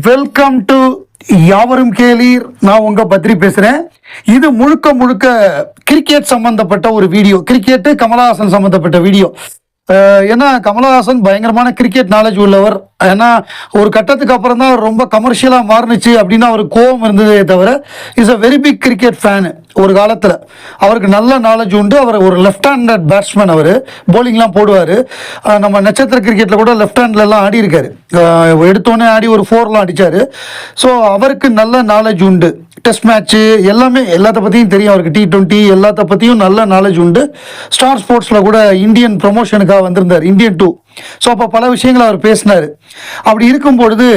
Welcome to யாவரும் கேளீர். நான் உங்க பத்ரி பேசுறேன். இது முழுக்க முழுக்க கிரிக்கெட் சம்பந்தப்பட்ட ஒரு வீடியோ கிரிக்கெட் கமலஹாசன் சம்பந்தப்பட்ட வீடியோ ஏன்னா கமலஹாசன் பயங்கரமான கிரிக்கெட் நாலேஜ் உள்ளவர். ஏன்னா ஒரு கட்டத்துக்கு அப்புறம் தான் அவர் ரொம்ப கமர்ஷியலாக மாறுனுச்சு அப்படின்னு அவருக்கு கோவம் இருந்ததே தவிர is a very big cricket fan ஒரு காலத்தில். அவருக்கு நல்ல நாலேஜ் உண்டு. அவர் ஒரு லெஃப்ட் ஹேண்டட் பேட்ஸ்மேன் அவர். போலிங்லாம் போடுவார். நம்ம நட்சத்திர கிரிக்கெட்டில் கூட லெஃப்ட் ஹேண்ட்லலாம் ஆடி இருக்காரு. எடுத்தோன்னே எடுத்தோடனே ஆடி ஒரு ஃபோர்லாம் அடித்தார் ஸோ அவருக்கு நல்ல நாலேஜ் உண்டு. டெஸ்ட் மேட்ச்சு எல்லாமே எல்லாத்த பற்றியும் தெரியும். அவருக்கு டி ட்வெண்ட்டி எல்லாத்த பற்றியும் நல்ல நாலேஜ் உண்டு. ஸ்டார் ஸ்போர்ட்ஸில் கூட இந்தியன் ப்ரொமோஷனுக்காக வந்திருந்தார் இந்தியன் டூ ஸோ அப்போ பல விஷயங்கள் அவர் பேசினார். அப்படி இருக்கும் பொழுது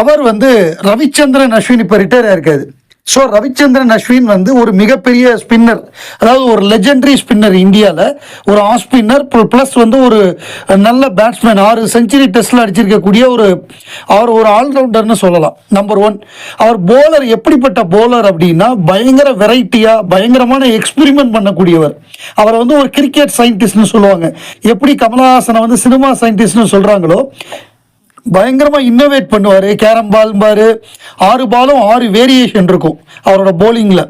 அவர் வந்து ரவிச்சந்திரன் அஸ்வின் இப்போ ரிட்டையர் ஆயிருக்காரு ஸோ ரவிச்சந்திரன் அஸ்வின் வந்து ஒரு மிகப்பெரிய ஸ்பின்னர் அதாவது ஒரு லெஜெண்டரி ஸ்பின்னர் இந்தியாவில் ஒரு ஆஃப் ஸ்பின்னர் ப்ளஸ் வந்து ஒரு நல்ல பேட்ஸ்மேன் ஆறு செஞ்சுரி டெஸ்ட்டில் அடிச்சிருக்கக்கூடிய ஒரு அவர் ஒரு ஆல்ரவுண்டர்னு சொல்லலாம். நம்பர் ஒன் அவர் போலர் எப்படிப்பட்ட போலர் அப்படின்னா பயங்கர வெரைட்டியாக பயங்கரமான எக்ஸ்பிரிமெண்ட் பண்ணக்கூடியவர். அவரை வந்து ஒரு கிரிக்கெட் சயின்டிஸ்ட்னு சொல்லுவாங்க. எப்படி கமலஹாசனை வந்து சினிமா சயின்டிஸ்ட்னு சொல்கிறாங்களோ பயங்கரமாக இன்னோவேட் பண்ணுவார் கேரம் பால்பார் ஆறு பாலும் ஆறு வேரியேஷன் இருக்கும் அவரோட போலிங்கில்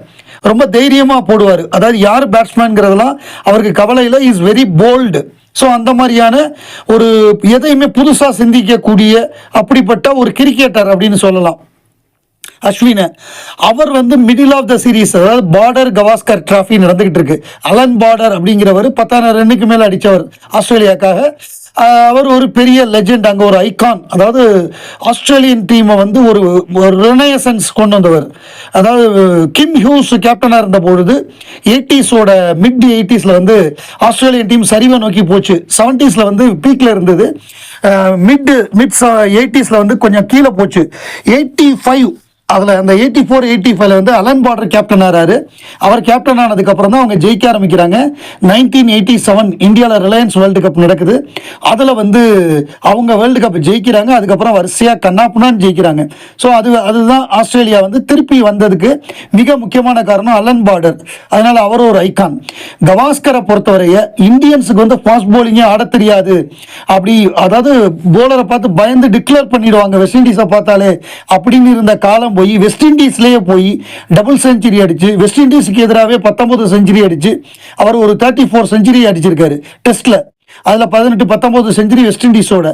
ரொம்ப தைரியமாக போடுவார். அதாவது யார் பேட்ஸ்மேன்ங்கிறதெல்லாம் அவருக்கு கவலையில் இஸ் வெரி போல்டு ஸோ அந்த மாதிரியான ஒரு எதையுமே புதுசாக சிந்திக்கக்கூடிய அப்படிப்பட்ட ஒரு கிரிக்கெட்டர் அப்படின்னு சொல்லலாம். அஸ்வினை அவர் வந்து மிடில் ஆஃப் த சீரீஸ் அதாவது பார்டர் கவாஸ்கர் டிராஃபி நடந்துகிட்டு இருக்கு. அலன் பார்டர் அப்படிங்கிறவர் பத்தாயிரம் ரன்னுக்கு மேலே அடித்தவர் ஆஸ்திரேலியாக்காக. அவர் ஒரு பெரிய லெஜெண்ட் அங்கே ஒரு ஐகான் அதாவது ஆஸ்திரேலியன் டீமை வந்து ஒரு ஒரு ரினயசன்ஸ் கொண்டு வந்தவர். அதாவது கிம் ஹியூஸ் கேப்டனாக இருந்த பொழுது எயிட்டிஸோட மிட் எயிட்டிஸில் வந்து ஆஸ்திரேலியன் டீம் சரிவை நோக்கி போச்சு. செவன்ட்டீஸில் வந்து பீக்கில் இருந்தது. மிட் மிட் எயிட்டிஸில் வந்து கொஞ்சம் கீழே போச்சு. எயிட்டி ஃபைவ் அதில் அந்த எயிட்டி ஃபோர் எயிட்டி ஃபைவ்ல வந்து அலன் பார்டர் கேப்டன் ஆறாரு. அவர் கேப்டன் ஆனதுக்கப்புறம் தான் அவங்க ஜெயிக்க ஆரம்பிக்கிறாங்க. நைன்டீன் எயிட்டி செவன் இந்தியாவில் ரிலையன்ஸ் வேர்ல்டு கப் நடக்குது. அதில் வந்து அவங்க வேர்ல்டு கப் ஜெயிக்கிறாங்க. அதுக்கப்புறம் வரிசையாக கண்ணாப்புனான்னு ஜெயிக்கிறாங்க. ஸோ அது அதுதான் ஆஸ்திரேலியா வந்து திருப்பி வந்ததுக்கு மிக முக்கியமான காரணம் அலன் பார்டர் அதனால் அவர் ஒரு ஐக்கான் கவாஸ்கரை பொறுத்தவரைய இந்தியன்ஸுக்கு வந்து ஃபாஸ்ட் போலிங்கே ஆட தெரியாது. அப்படி அதாவது போலரை பார்த்து பயந்து டிக்ளேர் பண்ணிடுவாங்க. வெஸ்ட் இண்டீஸை பார்த்தாலே. அப்படின்னு இருந்த காலம் போய் வெஸ்ட் இண்டீஸ்லேயே போய் டபுள் செஞ்சுரி அடிச்சு வெஸ்ட் இண்டீஸுக்கு எதிராகவே பத்தொன்பது செஞ்சுரி அடிச்சு அவர் ஒரு தேர்ட்டி ஃபோர் செஞ்சுரி அடிச்சிருக்காரு டெஸ்ட்டில் அதில் பதினெட்டு பத்தொம்போது செஞ்சுரி வெஸ்ட் இண்டீஸோட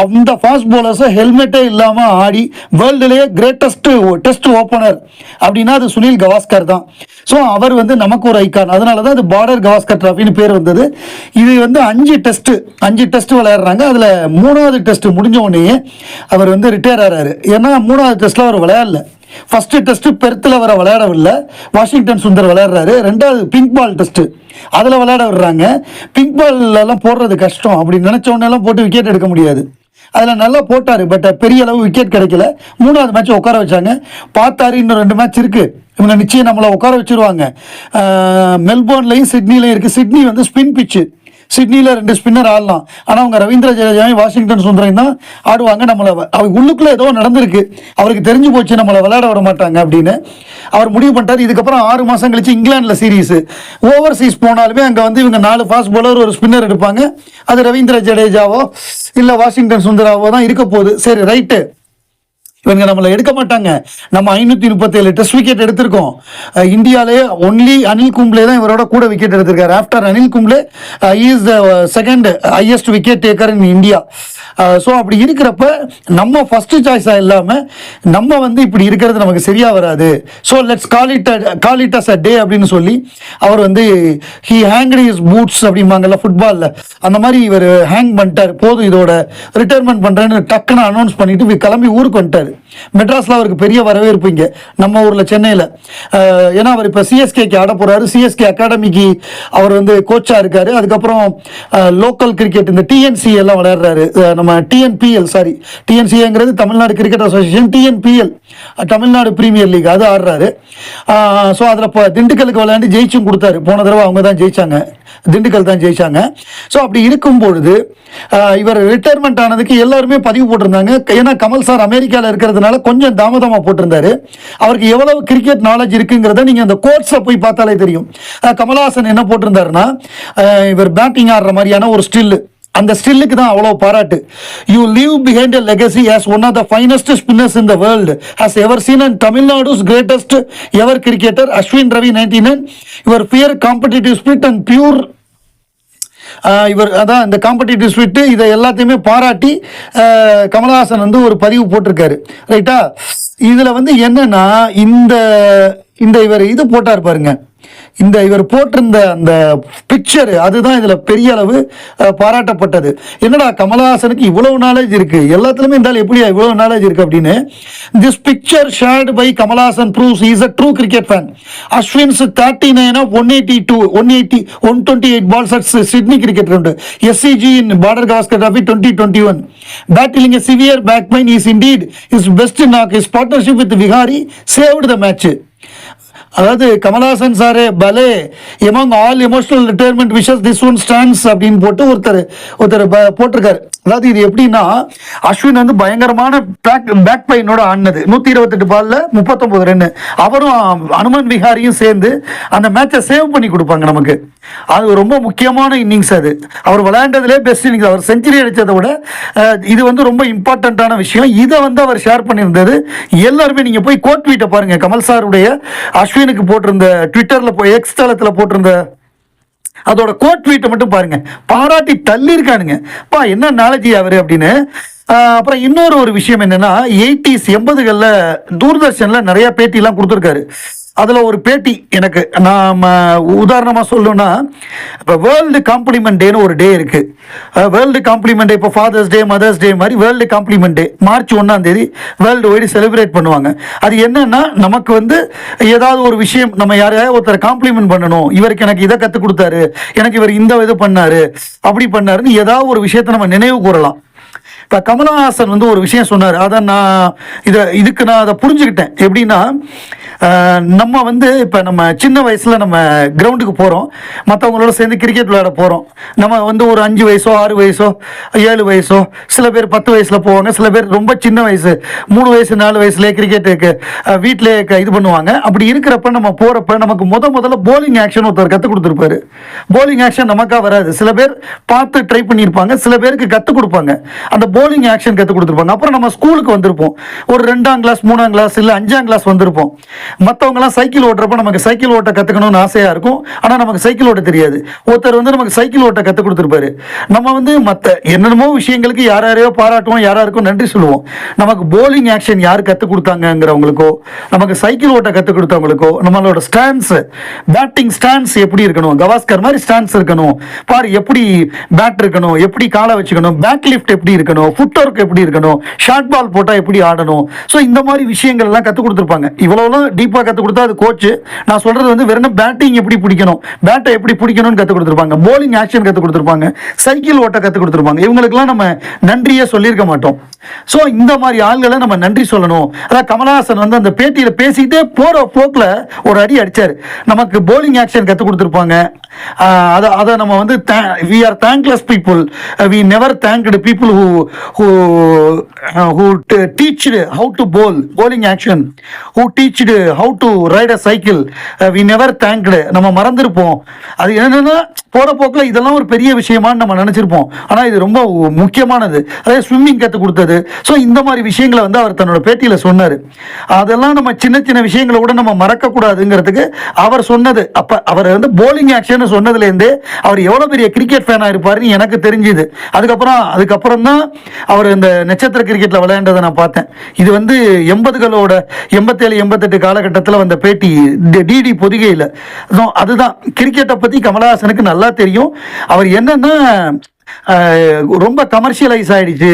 அந்த ஃபாஸ்ட் போலர்ஸை ஹெல்மெட்டே இல்லாமல் ஆடி வேர்ல்டுலேயே கிரேட்டஸ்ட் டெஸ்ட் ஓப்பனர் அப்படின்னா அது சுனில் கவாஸ்கர் தான். ஸோ அவர் வந்து நமக்கு ஒரு ஐக்கான் அதனால தான் அது பார்டர் கவாஸ்கர் ட்ராஃபின்னு பேர் வந்தது. இது வந்து அஞ்சு டெஸ்ட் அஞ்சு டெஸ்ட் விளையாடுறாங்க. அதில் மூணாவது டெஸ்ட் முடிஞ்ச உடனே அவர் வந்து ரிட்டையர் ஆகிறாரு ஏன்னா மூணாவது டெஸ்ட்டில் அவர் விளையாடல. ஃபர்ஸ்ட் டெஸ்ட் பெர்த்தில் வர விளையாடவில்லை. வாஷிங்டன் சுந்தர் விளையாடுறாரு. ரெண்டாவது பிங்க் பால் டெஸ்ட் அதில் விளையாட விடுறாங்க. பிங்க் பால்லாம் போடுறது கஷ்டம். அப்படி நினச்ச போட்டு விக்கெட் எடுக்க முடியாது. அதில் நல்லா போட்டார் பட் பெரிய அளவு விக்கெட் கிடைக்கல. மூணாவது மேட்ச் உட்கார வச்சாங்க. பார்த்தாரு இன்னும் ரெண்டு மேட்ச் இருக்குது இவங்க நிச்சயம் நம்மளை உட்கார வச்சிருவாங்க. மெல்போர்ன்லையும் சிட்னிலையும் இருக்குது சிட்னி வந்து ஸ்பின் பிச்சு சிட்னியில் ரெண்டு ஸ்பின்னர் ஆடலாம். ஆனால் அவங்க ரவீந்திர ஜடேஜாவையும் வாஷிங்டன் சுந்தரையும் தான் ஆடுவாங்க நம்மளை அவங்க உள்ளுக்குள்ளே ஏதோ நடந்திருக்கு. அவருக்கு தெரிஞ்சு போச்சு நம்மளை விளையாட விட மாட்டாங்க அப்படின்னு. அவர் முடிவு பண்ணிட்டார். இதுக்கப்புறம் ஆறு மாதம் கழிச்சு இங்கிலாந்தில் சீரீஸ் ஓவர்சீஸ் போனாலுமே அங்கே வந்து இவங்க நாலு ஃபாஸ்ட் போலர் ஒரு ஸ்பின்னர் எடுப்பாங்க. அது ரவீந்திர ஜடேஜாவோ இல்லை வாஷிங்டன் சுந்தராவோ தான் இருக்க போகுது. சரி ரைட்டு இவங்க நம்மளை எடுக்க மாட்டாங்க. நம்ம ஐநூற்றி முப்பத்தேழு டெஸ்ட் விக்கெட் எடுத்திருக்கோம். அஹ் இந்தியாலே ஒன்லி அனில் கும்ப்ளே தான் இவரோட கூட விக்கெட் எடுத்திருக்காரு. After Anil Kumble is the second highest wicket taker in India. So அப்படி இருக்கிறப்ப நம்ம ஃபஸ்ட்டு சாய்ஸாக இல்லாமல் நம்ம வந்து இப்படி இருக்கிறது நமக்கு சரியாக வராது. So let's call it call it as a day அப்படின்னு சொல்லி அவர் வந்து ஹி ஹேங்க்டு இஸ் பூட்ஸ் அப்படிம்பாங்கல்ல ஃபுட்பாலில் அந்த மாதிரி இவர் ஹேங் பண்ணிட்டார். போதும் இதோட ரிட்டையர்மெண்ட் பண்ணுறேன்னு டக்குன்னு அனௌன்ஸ் பண்ணிட்டு கிளம்பி ஊருக்கு வந்துட்டார். மெட்ராஸில் அவருக்கு பெரிய வரவேற்பு இங்கே நம்ம ஊரில் சென்னையில். ஏன்னா அவர் இப்போ சிஎஸ்கேக்கு ஆட போகிறாரு சிஎஸ்கே அகாடமிக்கு அவர் வந்து கோச்சாக இருக்கார். அதுக்கப்புறம் லோக்கல் கிரிக்கெட் இந்த டிஎன்சி எல்லாம் விளையாடுறாரு. நம்ம TNPL sorry டிஎன்சிங்கிறது Tamil Nadu cricket association TNPL Tamil Nadu premier league அது ஆடுறாரு. ஸோ அதில் இப்போ திண்டுக்கலுக்கு விளையாண்டு ஜெயிச்சும் கொடுத்தாரு. போன தடவை அவங்க தான் ஜெயிச்சாங்க. திண்டுக்கல் தான் ஜெயிச்சாங்க. ஸோ அப்படி இருக்கும் பொழுது இவர் ரிட்டையர்மெண்ட் ஆனதுக்கு எல்லாருமே பதிவு போட்டிருந்தாங்க. ஏன்னா கமல் சார் அமெரிக்காவில் இருக்கிறதுனால கொஞ்சம் தாமதமாக போட்டிருந்தாரு. அவருக்கு எவ்வளவு கிரிக்கெட் நாலேஜ் இருக்குங்கிறத நீங்கள் அந்த கோர்ட்ஸை போய் பார்த்தாலே தெரியும். கமல்ஹாசன் என்ன போட்டிருந்தாருன்னா இவர் பேட்டிங் ஆடுற மாதிரியான ஒரு ஸ்டில்லு அந்த ஸ்டில்லுக்கு தான் அவ்வளோ பாராட்டு. You leave behind a legacy as one of the finest spinners in the world has ever seen and Tamil Nadu's greatest ever cricketer Ashwin Ravi ninety nine your peer competitive spirit and pure இவர் அதான் இந்த competitive spirit இதை எல்லாத்தையுமே பாராட்டி கமல்ஹாசன் கமலஹாசன் வந்து ஒரு பதிவு போட்டிருக்காரு. ரைட்டா இதில் வந்து என்னன்னா இந்த இந்த இவர் இது போட்டார் பாருங்க. இந்த இவர் போட்டிருந்த அந்த பிக்சர் அதுதான் இதில் பெரிய அளவு பாராட்டப்பட்டது. என்னடா கமலஹாசனுக்கு இவ்வளவு நாலேஜ் இருக்கு? எல்லாத்துலேயுமே இருந்தாலும் எப்படியா இவ்வளவு நாலேஜ் இருக்கு அப்படின்னு this picture shared by Kamal Haasan proves is a true cricket fan Ashwin's thirty nine of one eighty two one eighty one twenty eight balls at Sydney cricket ground SCG in Border Gavaskar trophy twenty twenty one battling severe severe back is indeed is best best is his with Vihari Vihari the match அதாவது Kamal Haasan sir பலே among all emotional retirement wishes this one stands அப்படின்னு போட்டு ஒருத்தர் ஒருத்தர் போட்டிருக்காரு. அதாவது இது எப்படின்னா அஸ்வின் வந்து பயங்கரமான பேக் பேக் பெயினோட ஆடினது. நூற்றி இருபத்தெட்டு பால்ல முப்பத்தொம்போது ரன்னு அவரும் அனுமன் விஹாரியும் சேர்ந்து அந்த மேட்சை சேவ் பண்ணி கொடுப்பாங்க நமக்கு. அது ரொம்ப முக்கியமான இன்னிங்ஸ் அது. அவர் விளையாண்டதுலே பெஸ்ட் இன்னிங்ஸ் அவர் செஞ்சுரி அடித்ததை விட இது வந்து ரொம்ப இம்பார்ட்டண்ட்டான விஷயம். இதை வந்து அவர் ஷேர் பண்ணியிருந்தது. எல்லாருமே நீங்கள் போய் கோட் வீட்டை பாருங்கள் கமல் சாருடைய அஸ்வினுக்கு போட்டிருந்த ட்விட்டரில் போய் எக்ஸ் தளத்தில் போட்டிருந்த அதோட கோட் ட்வீட்டை மட்டும் பாருங்க. பாராட்டி தள்ளி இருக்கானுங்க பா என்ன நாலேஜி அவர் அப்படின்னு அப்புறம் இன்னொரு ஒரு விஷயம் என்னன்னா எயிட்டிஸ் எண்பதுகளில் தூர்தர்ஷனில் நிறைய பேட்டிலாம் கொடுத்துருக்காரு. அதில் ஒரு பேட்டி எனக்கு நாம் உதாரணமாக சொல்லணும்னா இப்போ வேர்ல்டு காம்ப்ளிமெண்ட் டேன்னு ஒரு டே இருக்குது வேர்ல்டு காம்ப்ளிமெண்ட் டே இப்போ ஃபாதர்ஸ் டே மதர்ஸ் டே மாதிரி வேர்ல்டு காம்ப்ளிமெண்ட் டே மார்ச் ஒன்றாம் தேதி வேர்ல்டு ஒய்டு செலிப்ரேட் பண்ணுவாங்க. அது என்னன்னா நமக்கு வந்து ஏதாவது ஒரு விஷயம் நம்ம யாரையாவது ஒருத்தர் காம்ப்ளிமெண்ட் பண்ணணும். இவருக்கு எனக்கு இதை கற்றுக் கொடுத்தாரு எனக்கு இவர் இந்த இது பண்ணார் அப்படி பண்ணாருன்னு ஏதாவது ஒரு விஷயத்தை நம்ம நினைவு கூறலாம். இப்போ கமலஹாசன் வந்து ஒரு விஷயம் சொன்னார். அதை நான் இதை இதுக்கு நான் அதை புரிஞ்சுக்கிட்டேன். எப்படின்னா நம்ம வந்து இப்போ நம்ம சின்ன வயசில் நம்ம கிரவுண்டுக்கு போகிறோம் மற்றவங்களோட சேர்ந்து கிரிக்கெட் விளையாட போகிறோம் நம்ம வந்து ஒரு அஞ்சு வயசோ ஆறு வயசோ ஏழு வயசோ சில பேர் பத்து வயசில் போவாங்க சில பேர் ரொம்ப சின்ன வயசு மூணு வயசு நாலு வயசுலேயே கிரிக்கெட்டுக்கு வீட்டிலே இது பண்ணுவாங்க. அப்படி இருக்கிறப்ப நம்ம போகிறப்ப நமக்கு முத முதல்ல போலிங் ஆக்ஷன் ஒருத்தர் கற்றுக் கொடுத்துருப்பாரு. போலிங் ஆக்ஷன் நமக்காக வராது. சில பேர் பார்த்து ட்ரை பண்ணியிருப்பாங்க சில பேருக்கு கற்றுக் கொடுப்பாங்க. அந்த போலிங் ஆக்ஷன் கற்றுக் கொடுத்துருப்பாங்க. அப்புறம் நம்ம ஸ்கூலுக்கு வந்திருப்போம். ஒரு ரெண்டாம் கிளாஸ் மூணாம் கிளாஸ் இல்லை அஞ்சாம் கிளாஸ் வந்திருப்போம். மற்றவங்கலாம் சைக்கிள் ஓட்டுறப்ப நமக்கு சைக்கிள் ஓட்ட கற்றுக்கணும்னு ஆசையாக இருக்கும். ஆனால் நமக்கு சைக்கிள் ஓட்ட தெரியாது. ஒருத்தர் வந்து நமக்கு சைக்கிள் ஓட்ட கற்றுக் கொடுத்துருப்பாரு. நம்ம வந்து மற்ற என்னென்னமோ விஷயங்களுக்கு யார் யாரையோ பாராட்டுவோம் யாராருக்கும் நன்றி சொல்லுவோம். நமக்கு போலிங் ஆக்ஷன் யார் கற்றுக் கொடுத்தாங்கங்கிறவங்களுக்கோ நமக்கு சைக்கிள் ஓட்ட கற்றுக் கொடுத்தவங்களுக்கோ நம்மளோட ஸ்டான்ஸ் பேட்டிங் ஸ்டான்ஸ் எப்படி இருக்கணும்? கவாஸ்கர் மாதிரி ஸ்டான்ஸ் இருக்கணும். பார் எப்படி பேட் இருக்கணும்? எப்படி காலை வச்சுக்கணும்? பேக் லிஃப்ட் எப்படி இருக்கணும்? ஃபுட் ஒர்க் எப்படி இருக்கணும்? ஷார்ட் பால் போட்டால் எப்படி ஆடணும்? ஸோ இந்த மாதிரி விஷயங்கள் எல்லாம் கற்றுக் கொடுத்துருப்பாங்க இவ்வளோலாம் டீப்பாக கற்றுக் கொடுத்தா அது கோச்சு நான் சொல்கிறது வந்து வெறும் பேட்டிங் எப்படி பிடிக்கணும்? பேட்டை எப்படி பிடிக்கணும்னு கற்றுக் கொடுத்துருப்பாங்க. போலிங் ஆக்ஷன் கற்றுக் கொடுத்துருப்பாங்க. சைக்கிள் ஓட்ட கற்றுக் கொடுத்துருப்பாங்க. இவங்களுக்குலாம் நம்ம நன்றியே சொல்லியிருக்க மாட்டோம். ஸோ இந்த மாதிரி ஆள்களை நம்ம நன்றி சொல்லணும். அதாவது கமலஹாசன் வந்து அந்த பேட்டியில் பேசிக்கிட்டே போகிற போக்கில் ஒரு அடி அடித்தார் நமக்கு போலிங் ஆக்ஷன் கற்றுக் கொடுத்துருப்பாங்க. அதை அதை நம்ம வந்து we are thankless people we never thanked people who who who how to bowl bowling action who teached how to ride a cycle we never thanked நம்ம மறந்துருப்போம். அது என்னன்னா போகிற போக்கில் இதெல்லாம் ஒரு பெரிய விஷயமான்னு நம்ம நினச்சிருப்போம். ஆனால் இது ரொம்ப முக்கியமானது. அதே ஸ்விம்மிங் கற்றுக் கொடுத்தது. ஸோ இந்த மாதிரி விஷயங்களை வந்து அவர் தன்னோட பேட்டியில் சொன்னார். அதெல்லாம் நம்ம சின்ன சின்ன விஷயங்களை கூட நம்ம மறக்கக்கூடாதுங்கிறதுக்கு அவர் சொன்னது. அப்போ அவர் வந்து போலிங் ஆக்ஷன் சொன்னதுலேருந்தே அவர் எவ்வளோ பெரிய கிரிக்கெட் ஃபேனாக இருப்பார்னு எனக்கு தெரிஞ்சுது. அதுக்கப்புறம் அதுக்கப்புறம் தான் அவர் இந்த நட்சத்திர கிரிக்கெட்டில் விளையாண்டதை நான் பார்த்தேன். இது வந்து எண்பதுகளோட எண்பத்தேழு எண்பத்தெட்டு காலகட்டத்தில் வந்த பேட்டி. டிடி பொதிகையில். அதுதான். கிரிக்கெட்டை பற்றி கமலஹாசனுக்கு நல்லா தெரியும். அவர் என்னன்னா ரொம்ப கமர்ஷியலைஸ் ஆயிடுச்சு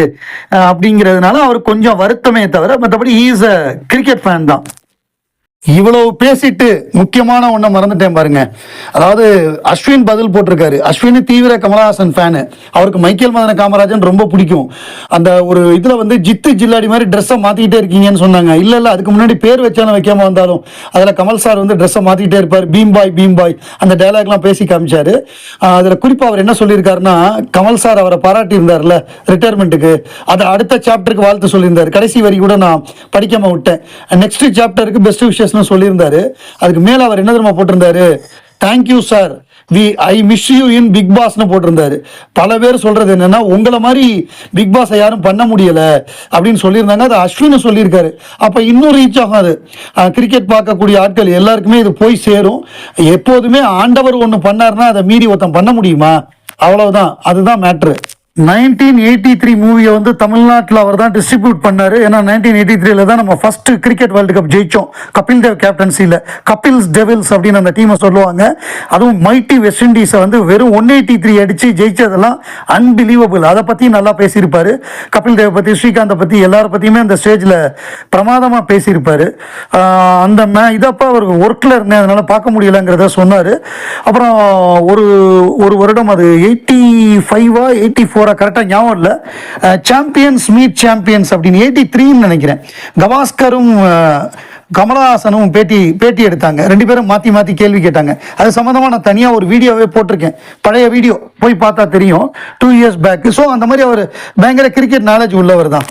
அப்படிங்கிறதுனால அவர் கொஞ்சம் வருத்தமே தவிர மற்றபடி ஈஸ் அ கிரிக்கெட் ஃபேன் தான். இவ்வளவு பேசிட்டு முக்கியமான ஒன்றை மறந்துட்டேன் பாருங்க. அதாவது அஸ்வின் பதில் போட்டிருக்காரு. அஸ்வின் தீவிர கமலஹாசன் ஃபேனு அவருக்கு மைக்கேல் மதன காமராஜன் ரொம்ப பிடிக்கும். அந்த ஒரு இதில் வந்து ஜித்து ஜில்லாடி மாதிரி ட்ரெஸ்ஸை மாற்றிக்கிட்டே இருக்கீங்கன்னு சொன்னாங்க. இல்லை இல்லை அதுக்கு முன்னாடி பேர் வச்சாலும் வைக்காம வந்தாலும் அதில் கமல் சார் வந்து ட்ரெஸ்ஸை மாற்றிக்கிட்டே இருப்பார். பீம் பாய் பீம் பாய் அந்த டைலாக்லாம் பேசி காமிச்சாரு. அதில் குறிப்பாக அவர் என்ன சொல்லியிருக்காருன்னா கமல் சார் அவரை பாராட்டி இருந்தார்ல ரிட்டையர்மெண்ட்டுக்கு அதை அடுத்த சாப்டருக்கு வாழ்த்து சொல்லியிருந்தார். கடைசி வரி கூட நான் படிக்காம விட்டேன். நெக்ஸ்ட் சாப்டருக்கு பெஸ்ட் விஷயஸ்னு சொல்லியிருந்தாரு. அதுக்கு மேலே அவர் என்ன தெரியுமா போட்டிருந்தாரு? Thank you sir we I miss you in big பாஸ்னு போட்டிருந்தாரு. பல பேர் சொல்றது என்னன்னா உங்களை மாதிரி பிக் பாஸை யாரும் பண்ண முடியல அப்படின்னு சொல்லியிருந்தாங்க. அது அஸ்வின் சொல்லியிருக்காரு. அப்போ இன்னும் ரீச் ஆகும் அது. கிரிக்கெட் பார்க்கக்கூடிய ஆட்கள் எல்லாருக்குமே இது போய் சேரும். எப்போதுமே ஆண்டவர் ஒன்று பண்ணாருன்னா அதை மீறி ஒருத்தன் பண்ண முடியுமா? அவ்வளவுதான். அதுதான் மேட்ரு நைன்டீன் எயிட்டி த்ரீ மூவியை வந்து தமிழ்நாட்டில் அவர் தான் டிஸ்ட்ரிபியூட் பண்ணார். ஏன்னா நைன்டீன் எயிட்டி த்ரீல தான் நம்ம ஃபர்ஸ்ட் கிரிக்கெட் வேர்ல்டு கப் ஜெயிச்சோம். கபில் தேவ் கேப்டன்சியில் கபில்ஸ் டெவில்ஸ் அப்படின்னு அந்த டீமை சொல்லுவாங்க. அதுவும் மைட்டி வெஸ்ட் இண்டீஸை வந்து வெறும் ஒன் எயிட்டி த்ரீ அடித்து ஜெயிச்சதெல்லாம் அன்பிலீவபிள் அதை பற்றி நல்லா பேசியிருப்பார். கபில் தேவ் பற்றி ஸ்ரீகாந்தை பற்றி எல்லாரை பற்றியுமே அந்த ஸ்டேஜில் பிரமாதமாக பேசியிருப்பார். அந்த மே இதப்போ அவர் ஒர்க்கில் இருந்தேன். அதனால் பார்க்க முடியலங்கிறத சொன்னார். அப்புறம் ஒரு ஒரு வருடம் அது எயிட்டி ஃபைவா எயிட்டி ஃபோர் கரெக்டாக ஞாபகம் இல்லை. சாம்பியன்ஸ் மீட் சாம்பியன்ஸ் அப்படின்னு எயிட்டி த்ரீன்னு நினைக்கிறேன். கவாஸ்கரும் கமலஹாசனும் பேட்டி பேட்டி எடுத்தாங்க. ரெண்டு பேரும் மாற்றி மாற்றி கேள்வி கேட்டாங்க. அது சம்மந்தமாக நான் தனியாக ஒரு வீடியோவே போட்டிருக்கேன். பழைய வீடியோ போய் பார்த்தா தெரியும். டூ இயர்ஸ் பேக் ஸோ அந்த மாதிரி அவர் பயங்கர கிரிக்கெட் நாலேஜ் உள்ளவர் தான்.